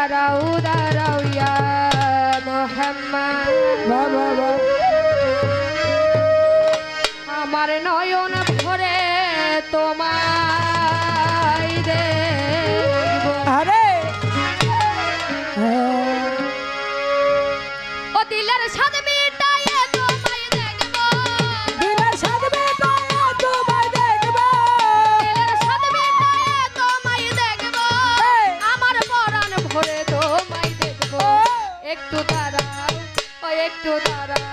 দাঁড়াও দাঁড়াও ইয়া মোহাম্মদ। বাবা বাবা। to Dada.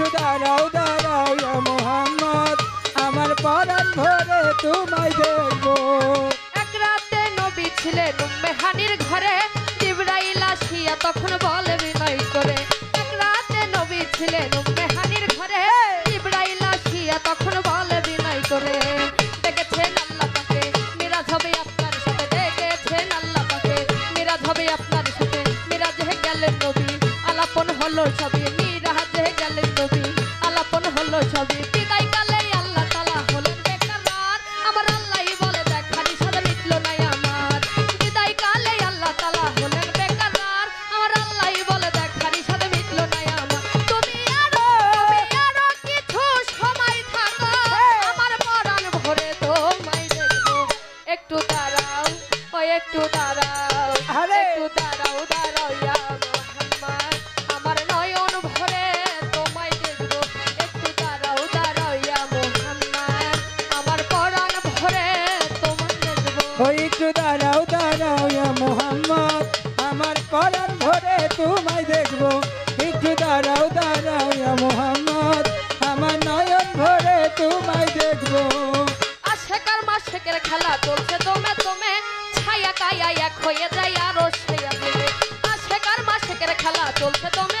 একটু দাঁড়াও দাঁড়াও মোহাম্মদ। আমার পরাণ ধরে তোমায় দেখব এক রাতে নবী ছিলেন মেহানির ঘরে, জিব্রাইল আসিয়া তখন বল পরাণ ভরে তোমায় দেখব। একটু দাঁড়াও দাঁড়াও মোহাম্মদ। আমার নয়ন ভরে তোমায় দেখব। আশেকার মাসেকের খেলা চলছে তোমে তুমি ছায়া কায়া এক হয়ে যায় আরও সেয়া দেবে আশেকার মাসেকের খেলা চলছে তোমে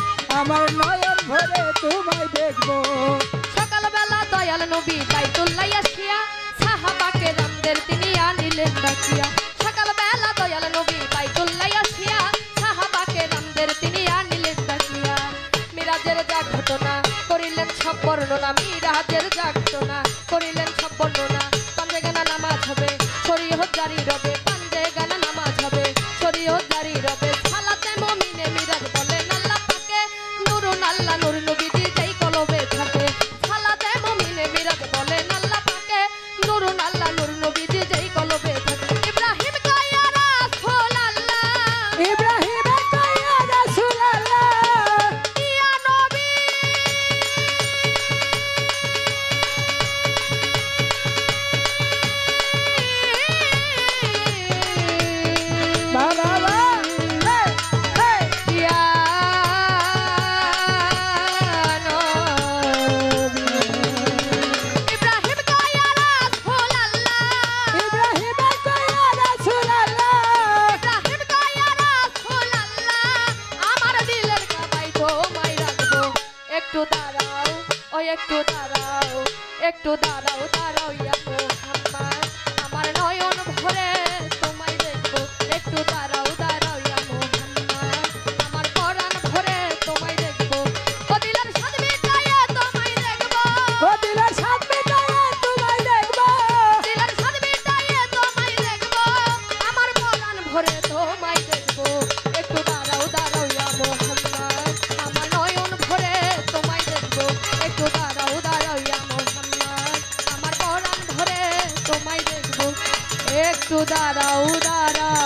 আমার নয়ন ভরে তোমায় দেখব। সকালবেলা দয়াল নবী বাইতুল্লাহ আসিয়া, সাহাবাকে রামদের তিনি আনিলেন ডাকিয়া সকালবেলা দয়াল নবী বাইতুল্লাহ আসিয়া, সাহাবাকে রামদের তিনি আনিলেন ডাকিয়া মিরাজের যা ঘটনা করিলেন সব বর্ণনা মিরাজের যা ঘটনা করিলেন সব আল্লাহ নুরুল একটু দাঁড়াও ও একটু দাঁড়াও একটু দাঁড়াও দাঁড়াও ইয়া দাঁড়াও দাঁড়াও।